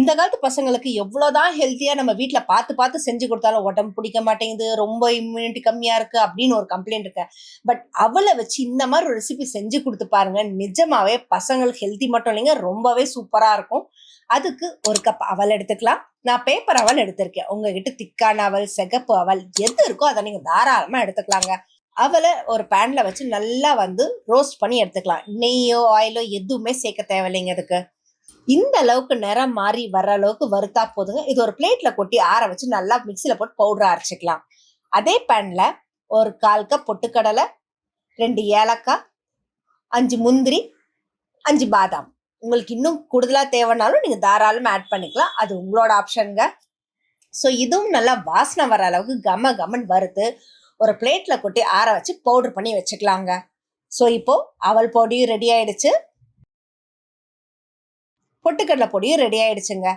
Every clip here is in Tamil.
இந்த காலத்து பசங்களுக்கு எவ்வளோதான் ஹெல்த்தியாக நம்ம வீட்டில் பார்த்து பார்த்து செஞ்சு கொடுத்தாலும் உடம்பு பிடிக்க மாட்டேங்குது ரொம்ப இம்யூனிட்டி கம்மியாக இருக்குது அப்படின்னு ஒரு கம்ப்ளைண்ட் இருக்கு. பட் அவளை வச்சு இந்த மாதிரி ஒரு ரெசிபி செஞ்சு கொடுத்து பாருங்க. நிஜமாவே பசங்களுக்கு ஹெல்த்தி மட்டும் இல்லைங்க ரொம்பவே சூப்பராக இருக்கும். அதுக்கு ஒரு கப் அவல் எடுத்துக்கலாம். நான் பேப்பர் அவல் எடுத்திருக்கேன். உங்ககிட்ட திக்கான அவல் சிகப்பு அவல் எது இருக்கோ அதை நீங்கள் தாராளமாக எடுத்துக்கலாங்க. அவளை ஒரு பேனில் வச்சு நல்லா வந்து ரோஸ்ட் பண்ணி எடுத்துக்கலாம். நெய்யோ ஆயிலோ எதுவுமே சேர்க்க தேவையில்லைங்க அதுக்கு. இந்த அளவுக்கு நிறம் மாறி வர்ற அளவுக்கு வறுத்தா போதுங்க. இது ஒரு பிளேட்ல கொட்டி ஆற வச்சு நல்லா மிக்சியில போட்டு பவுடர் அரைச்சிக்கலாம். அதே பேன்ல ஒரு கால் கப் பொட்டுக்கடலை ரெண்டு ஏலக்காய் அஞ்சு முந்திரி அஞ்சு பாதாம். உங்களுக்கு இன்னும் கூடுதலாக தேவைனாலும் நீங்கள் தாராளமாக ஆட் பண்ணிக்கலாம். அது உங்களோட ஆப்ஷனுங்க ஸோ இதுவும் நல்லா வாசனை வர அளவுக்கு கம கமன் வறுத்து ஒரு பிளேட்டில் கொட்டி ஆற வச்சு பவுடர் பண்ணி வச்சுக்கலாங்க. ஸோ இப்போது அவல் பொடியும் ரெடி ஆயிடுச்சு. பொட்டுக்கடலை பொடியும் ரெடி ஆயிடுச்சுங்க.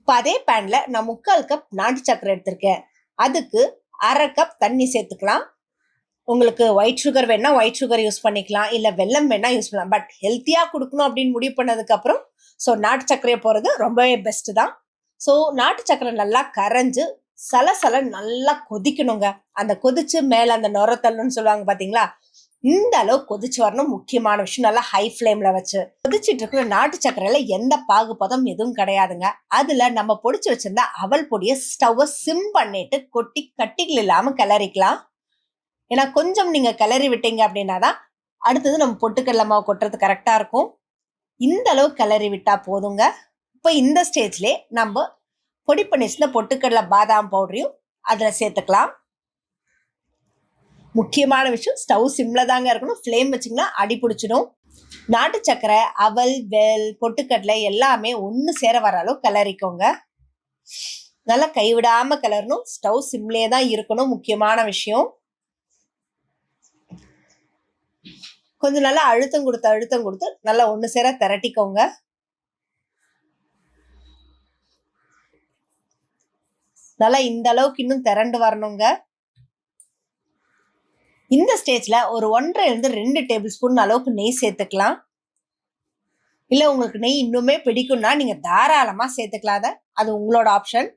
இப்போ அதே பேனில் நான் முக்கால் கப் நாட்டு சக்கரை எடுத்திருக்கேன். அதுக்கு அரை கப் தண்ணி சேர்த்துக்கலாம். உங்களுக்கு ஒயிட் சுகர் வேணால் ஒயிட் சுகர் யூஸ் பண்ணிக்கலாம். இல்லை வெல்லம் வேணால் யூஸ் பண்ணலாம். பட் ஹெல்த்தியாக கொடுக்கணும் அப்படின்னு முடிவு பண்ணதுக்கப்புறம் ஸோ நாட்டு சர்க்கரையை போகிறது ரொம்பவே பெஸ்ட்டு தான். ஸோ நாட்டு சர்க்கரை நல்லா கரைஞ்சு சலசல நல்லா கொதிக்கணுங்க. அந்த கொதிச்சு மேலே அந்த நுரத்தல்லுன்னு சொல்லுவாங்க பார்த்தீங்களா இந்த அளவு கொதிச்சு வரணும் முக்கியமான விஷயம். நல்லா ஹை ஃப்ளேம்ல வச்சு கொதிச்சிட்டு இருக்கிற நாட்டு சக்கரையில எந்த பாகுபதம் எதுவும் கிடையாதுங்க. அதுல நம்ம பொடிச்சு வச்சிருந்த அவல் பொடியை ஸ்டவ்வை சிம் பண்ணிட்டு கொட்டி கட்டிகள் இல்லாம கிளறிக்கலாம். ஏன்னா கொஞ்சம் நீங்க கிளறி விட்டீங்க அப்படின்னா தான் அடுத்தது நம்ம பொட்டுக்கடலை மாவு கொட்டுறது கரெக்டா இருக்கும். இந்த அளவு கிளறி விட்டா போதுங்க. இப்போ இந்த ஸ்டேஜ்லேயே நம்ம பொடி பண்ணி வச்சிருந்த பொட்டுக்கடலை பாதாம் பவுடரையும் அதில் சேர்த்துக்கலாம். முக்கியமான விஷயம் ஸ்டவ் சிம்ல தாங்க இருக்கணும். ஃப்ளேம் வச்சிங்கன்னா அடி பிடிச்சிடும். நாட்டு சக்கரை அவல் வெல் பொட்டுக்கடலை எல்லாமே ஒன்று சேர வர அளவு கிளறிக்கோங்க நல்லா கைவிடாம கிளறணும் ஸ்டவ் சிம்லே தான் இருக்கணும். முக்கியமான விஷயம். கொஞ்சம் நல்லா அழுத்தம் கொடுத்து அழுத்தம் கொடுத்து நல்லா ஒன்று சேர திரட்டிக்கோங்க. நல்லா இந்த அளவுக்கு இன்னும் திரண்டு வரணுங்க. இந்த ஸ்டேஜ்ல ஒரு ஒன்றரை இருந்து ரெண்டு டேபிள் ஸ்பூன் அளவுக்கு நெய் சேர்த்துக்கலாம். இல்லை உங்களுக்கு நெய் இன்னுமே பிடிக்கும்னா நீங்கள் தாராளமாக சேர்த்துக்கலாம் அதை அது உங்களோட ஆப்ஷன்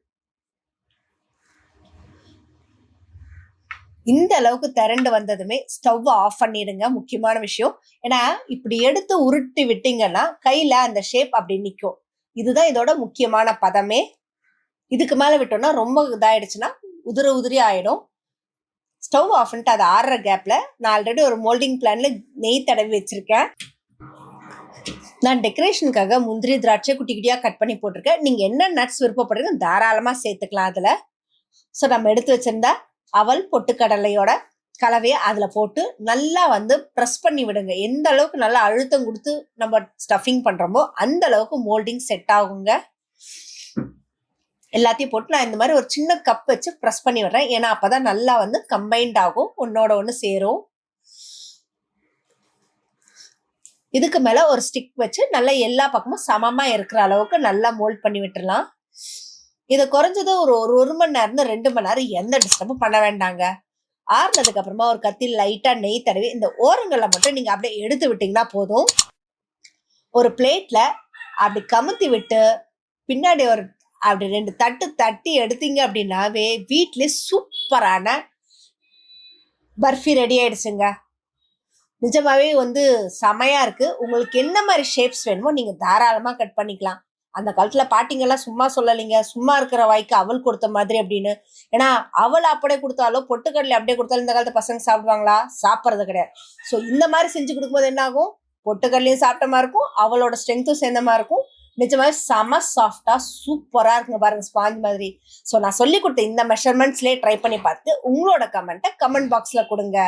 இந்த அளவுக்கு திரண்டு வந்ததுமே ஸ்டவ் ஆஃப் பண்ணிடுங்க. முக்கியமான விஷயம். ஏன்னா இப்படி எடுத்து உருட்டி விட்டீங்கன்னா கையில் அந்த ஷேப் அப்படி நிற்கும் இதுதான் இதோட முக்கியமான பதமே. இதுக்கு மேலே விட்டோம்னா ரொம்ப இதாயிடுச்சுன்னா உதிர உதிரி ஆயிடும். ஸ்டவ் ஆஃப் பண்ணிட்டு அதை ஆடுற கேப்பில் நான் ஆல்ரெடி ஒரு மோல்டிங் பிளானில் நெய் தடவி வச்சுருக்கேன். நான் டெக்கரேஷனுக்காக முந்திரி திராட்சை குட்டி குட்டியாக கட் பண்ணி போட்டிருக்கேன். நீங்கள் என்ன நட்ஸ் விருப்பப்படுறீங்க தாராளமாக சேர்த்துக்கலாம் அதில். ஸோ நம்ம எடுத்து வச்சுருந்தா அவல் பொட்டுக்கடலையோட கலவையை அதில் போட்டு நல்லா வந்து ப்ரெஸ் பண்ணி விடுங்க. எந்த அளவுக்கு நல்லா அழுத்தம் கொடுத்து நம்ம ஸ்டஃபிங் பண்ணுறோமோ அந்த அளவுக்கு மோல்டிங் செட் ஆகுங்க. எல்லாத்தையும் போட்டு நான் இந்த மாதிரி ஒரு சின்ன கப் வச்சு ப்ரெஸ் பண்ணி விடுறேன். ஏன்னா அப்போதான் நல்லா வந்து கம்பைன்ட் ஆகும். ஒன்னோட ஒன்று சேரும். இதுக்கு மேலே ஒரு ஸ்டிக் வச்சு நல்லா எல்லா பக்கமும் சமமாக இருக்கிற அளவுக்கு நல்லா மோல்ட் பண்ணி விட்டுடலாம் இதை குறைஞ்சது ஒரு ஒரு ஒரு மணி நேரம் ரெண்டு மணி நேரம் எந்த டிஸ்டர்பும் பண்ண வேண்டாங்க. ஆறுனதுக்கு அப்புறமா ஒரு கத்தி லைட்டாக நெய் தடவி இந்த ஓரங்களை மட்டும் நீங்கள் அப்படியே எடுத்து விட்டிங்கன்னா போதும். ஒரு பிளேட்டில் அப்படி கமுத்தி விட்டு பின்னாடி ஒரு அப்படி ரெண்டு தட்டு தட்டி எடுத்தீங்க அப்படின்னாவே வீட்டிலே சூப்பரான பர்ஃபி ரெடி ஆயிடுச்சுங்க. நிஜமாவே வந்து செமையா இருக்கு. உங்களுக்கு என்ன மாதிரி ஷேப்ஸ் வேணுமோ நீங்க தாராளமா கட் பண்ணிக்கலாம். அந்த காலத்துல பாட்டிங்கெல்லாம் சும்மா சொல்லலைங்க. சும்மா இருக்கிற வாய்க்கு அவள் கொடுத்த மாதிரி அப்படின்னு. ஏன்னா அவள் அப்படியே கொடுத்தாலோ பொட்டுக்கடலை அப்படியே கொடுத்தாலும் இந்த காலத்து பசங்க சாப்பிடுவாங்களா? சாப்பிட்றது கிடையாது. ஸோ இந்த மாதிரி செஞ்சு கொடுக்கும்போது என்ன ஆகும் பொட்டுக்கடலையும் சாப்பிட்ட மாதிரி இருக்கும். அவளோட ஸ்ட்ரென்த்தும் சேர்ந்த மாதிரி இருக்கும். நிஜமாவே செம சாஃப்டா சூப்பரா இருக்குங்க பாருங்க ஸ்பாஞ்ச் மாதிரி. ஸோ நான் சொல்லி கொடுத்த இந்த மெஷர்மெண்ட்ஸ்லேயே ட்ரை பண்ணி பார்த்து உங்களோட கமெண்ட்டை கமெண்ட் பாக்ஸ்ல கொடுங்க.